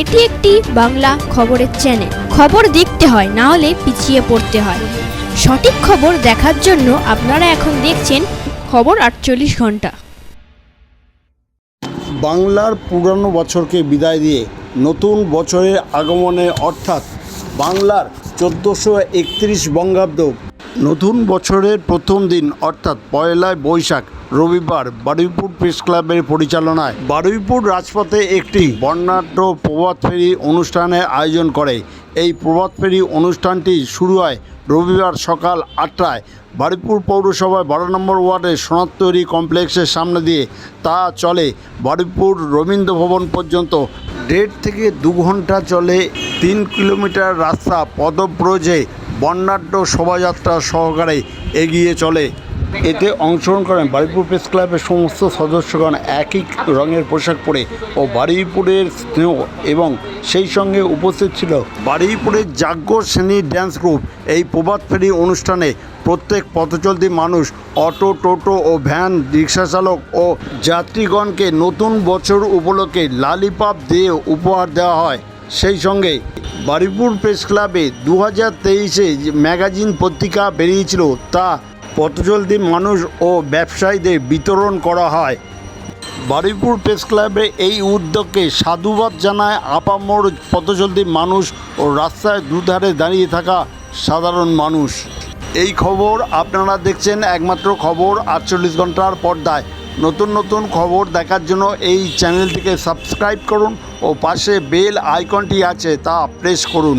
এটি একটি বাংলা খবরের চ্যানেল খবর দেখতে হয়, না হলে পিছিয়ে পড়তে হয়। সঠিক খবর দেখার জন্য আপনারা এখন দেখছেন খবর আটচল্লিশ ঘণ্টা। বাংলার পুরানো বছরকে বিদায় দিয়ে নতুন বছরের আগমনে অর্থাৎ বাংলার চোদ্দোশো একত্রিশ বঙ্গাব্দ নতুন বছরের প্রথম দিন, অর্থাৎ পয়লা বৈশাখ রবিবার বারুইপুর প্রেস ক্লাবের পরিচালনায় বারুইপুর রাজপথে একটি বর্ণাঢ্য প্রভাত ফেরি অনুষ্ঠানের আয়োজন করে। এই প্রভাত ফেরি অনুষ্ঠানটি শুরু হয় রবিবার সকাল আটটায়। বারুইপুর পৌরসভায় বারো নম্বর ওয়ার্ডের সোনার তৈরি কমপ্লেক্সের সামনে দিয়ে তা চলে। বারুইপুর রবীন্দ্র ভবন পর্যন্ত দেড় থেকে দু ঘণ্টা চলে। তিন কিলোমিটার রাস্তা পদব্রজে বর্ণাঢ্য শোভাযাত্রা সহকারে এগিয়ে চলে। এতে অংশগ্রহণ করেন বারুইপুর প্রেস ক্লাবের সমস্ত সদস্যগণ, একই রঙের পোশাক পরে ও বারুইপুরের স্নেহ এবং সেই সঙ্গে উপস্থিত ছিল বারুইপুরের জাগ্য শ্রেণির ড্যান্স গ্রুপ। এই প্রবাদ ফেরি অনুষ্ঠানে প্রত্যেক পথচলতি মানুষ, অটো, টোটো ও ভ্যান, রিক্সা চালক ও যাত্রীগণকে নতুন বছর উপলক্ষে লালিপাপ দিয়ে উপহার দেওয়া হয়। সেই সঙ্গে বারুইপুর প্রেস ক্লাবে দু হাজার তেইশে ম্যাগাজিন পত্রিকা বেরিয়েছিল, তা পথচলতি মানুষ ও ব্যবসায়ীদের বিতরণ করা হয়। বারুইপুর প্রেস ক্লাবে এই উদ্যোগকে সাধুবাদ জানায় আপামর পথচলতি মানুষ ও রাস্তায় দুধারে দাঁড়িয়ে থাকা সাধারণ মানুষ। এই খবর আপনারা দেখছেন একমাত্র খবর আটচল্লিশ ঘণ্টার পর্দায়। নতুন নতুন খবর দেখার জন্য এই চ্যানেলটিকে সাবস্ক্রাইব করুন ও পাশে বেল আইকনটি আছে তা প্রেস করুন।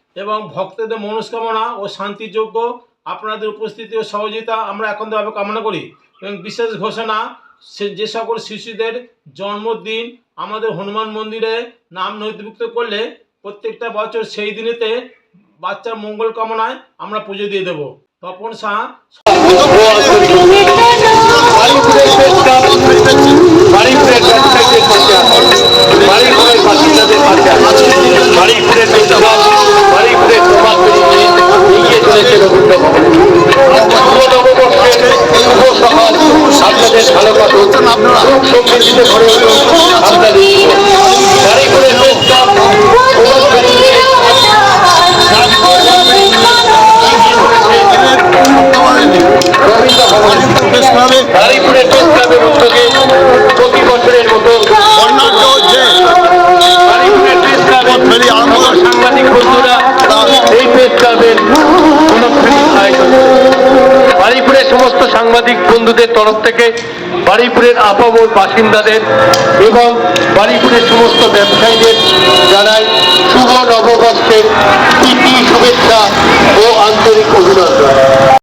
এবং ভক্তদের মনস্কামনা ও শান্তিযোগ্য আপনাদের উপস্থিতি ও সহযোগিতা আমরা একান্তভাবে কামনা করি এবং বিশেষ ঘোষণা যে সকল শিশুদের জন্মদিন আমাদের হনুমান মন্দিরে নাম নথিভুক্ত করলে প্রত্যেকটা বছর সেই দিনেতে বাচ্চার মঙ্গল কামনায় আমরা পুজো দিয়ে দেবো। তপন শাহ সুখ সমৃদ্ধিতে ভরে সমস্ত সাংবাদিক বন্ধুদের তরফ থেকে বাড়িপুরের আপাবর বাসিন্দাদের এবং বাড়িপুরের সমস্ত ব্যবসায়ীদের জানাই শুভ নববর্ষের প্রীতি, শুভেচ্ছা ও আন্তরিক অভিনন্দন।